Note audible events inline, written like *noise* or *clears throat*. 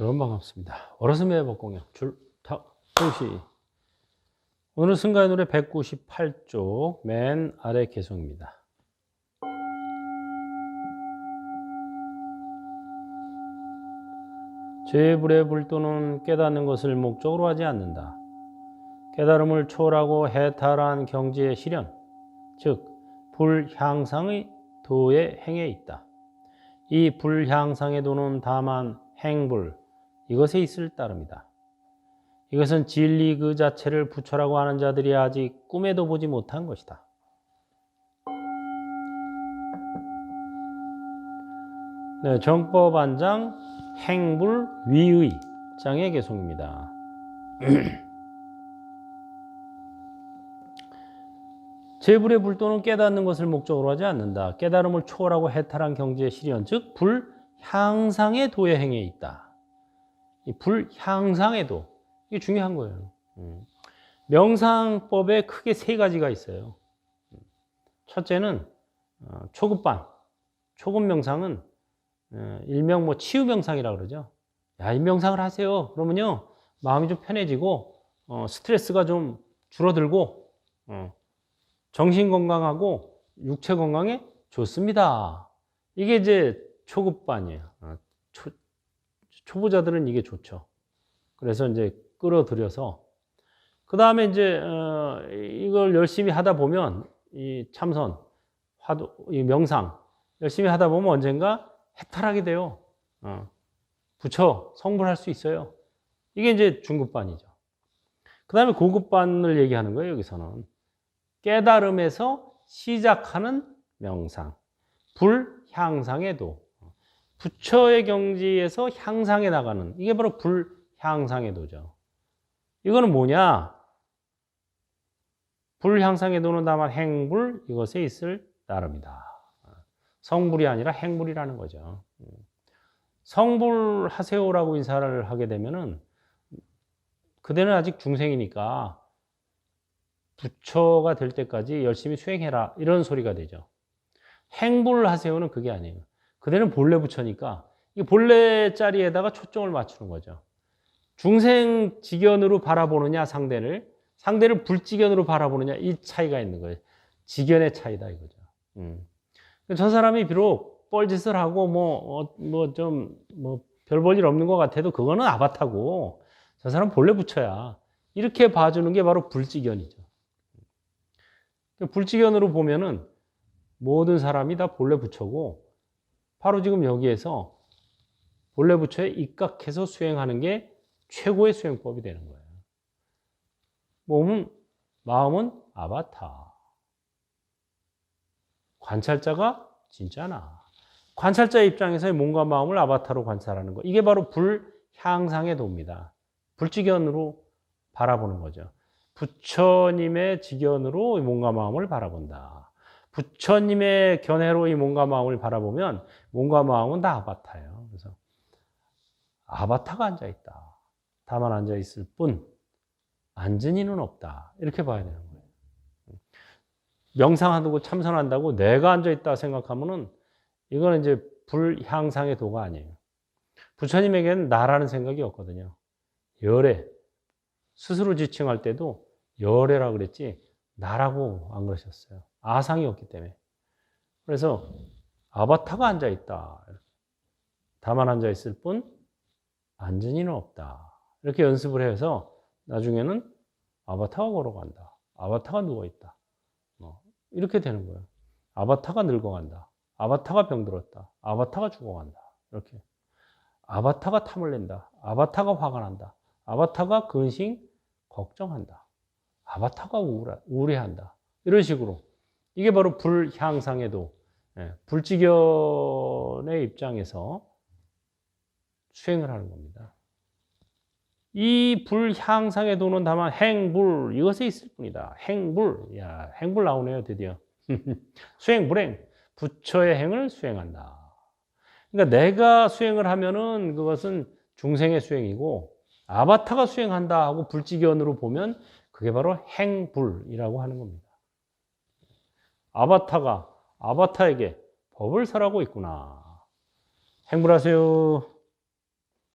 여러분 반갑습니다. 어르신의 법공역 줄탁도시 오늘 승가의 노래 198쪽 맨 아래 개송입니다. 죄의 불에 불도는 깨닫는 것을 목적으로 하지 않는다. 깨달음을 초월하고 해탈한 경지의 실현, 즉 불향상의 도의 행에 있다. 이 불향상의 도는 다만 행불, 이것에 있을 따름이다. 이것은 진리 그 자체를 부처라고 하는 자들이 아직 꿈에도 보지 못한 것이다. 네, 정법 안장 행불 위의 장의 개송입니다. *clears throat* 제불의 불도는 깨닫는 것을 목적으로 하지 않는다. 깨달음을 초월하고 해탈한 경지의 실현, 즉 불 향상의 도의 행에 있다. 이 불향상의 도 이게 중요한 거예요. 음. 명상법에 크게 세 가지가 있어요. 첫째는 어, 초급반, 초급 명상은 어, 일명 뭐 치유 명상이라 그러죠. 야, 이 명상을 하세요. 그러면요 마음이 좀 편해지고 어, 스트레스가 좀 줄어들고 어, 정신 건강하고 육체 건강에 좋습니다. 이게 이제 초급반이에요. 어, 초, 초보자들은 이게 좋죠. 그래서 이제 끌어들여서 그 다음에 이제 어, 이걸 열심히 하다 보면 이 참선, 화두, 이 명상 열심히 하다 보면 언젠가 해탈하게 돼요. 어, 부처 성불할 수 있어요. 이게 이제 중급반이죠. 그 다음에 고급반을 얘기하는 거예요. 여기서는 깨달음에서 시작하는 명상, 불 향상의 도, 부처의 경지에서 향상해 나가는 이게 바로 불향상의 도죠. 이거는 뭐냐? 불향상의 도는 다만 행불 이것에 있을 따름이다. 성불이 아니라 행불이라는 거죠. 성불하세요라고 인사를 하게 되면은 그대는 아직 중생이니까 부처가 될 때까지 열심히 수행해라 이런 소리가 되죠. 행불하세요는 그게 아니에요. 그대는 본래 부처니까 이 본래 자리에다가 초점을 맞추는 거죠. 중생 지견으로 바라보느냐 상대를 상대를 불지견으로 바라보느냐 이 차이가 있는 거예요. 지견의 차이다 이거죠. 음. 저 사람이 비록 뻘짓을 하고 뭐뭐좀뭐별볼 일 없는 것 같아도 그거는 아바타고 저 사람 본래 부처야. 이렇게 봐주는 게 바로 불지견이죠. 불지견으로 보면은 모든 사람이 다 본래 부처고 바로 지금 여기에서 본래 부처에 입각해서 수행하는 게 최고의 수행법이 되는 거예요. 몸은 마음은 아바타. 관찰자가 진짜 나. 관찰자의 입장에서의 몸과 마음을 아바타로 관찰하는 거. 이게 바로 불향상의 도입니다. 불지견으로 바라보는 거죠. 부처님의 지견으로 몸과 마음을 바라본다. 부처님의 견해로 이 몸과 마음을 바라보면 몸과 마음은 다 아바타예요. 그래서 아바타가 앉아 있다. 다만 앉아 있을 뿐 앉은 이는 없다. 이렇게 봐야 되는 거예요. 명상하고 참선한다고 내가 앉아 있다 생각하면은 이거는 이제 불향상의 도가 아니에요. 부처님에게는 나라는 생각이 없거든요. 열애. 스스로 지칭할 때도 열애라 그랬지 나라고 안 그러셨어요. 아상이 없기 때문에. 그래서 아바타가 앉아 있다. 다만 앉아 있을 뿐 앉은 이는 없다. 이렇게 연습을 해서 나중에는 아바타가 걸어간다. 아바타가 누워 있다. 뭐 이렇게 되는 거예요. 아바타가 늙어간다. 아바타가 병들었다. 아바타가 죽어간다. 이렇게. 아바타가 탐을 낸다. 아바타가 화가 난다. 아바타가 근심, 걱정한다. 아바타가 우울해, 우울해한다. 이런 식으로. 이게 바로 불향상에도 예, 불지견의 입장에서 수행을 하는 겁니다. 이 불향상의 도는 다만 행불 이것에 있을 뿐이다. 행불, 야 행불 나오네요 드디어. *laughs* 수행 불행, 부처의 행을 수행한다. 그러니까 내가 수행을 하면은 그것은 중생의 수행이고 아바타가 수행한다 하고 불지견으로 보면 그게 바로 행불이라고 하는 겁니다. 아바타가 아바타에게 법을 설하고 있구나. 행불하세요.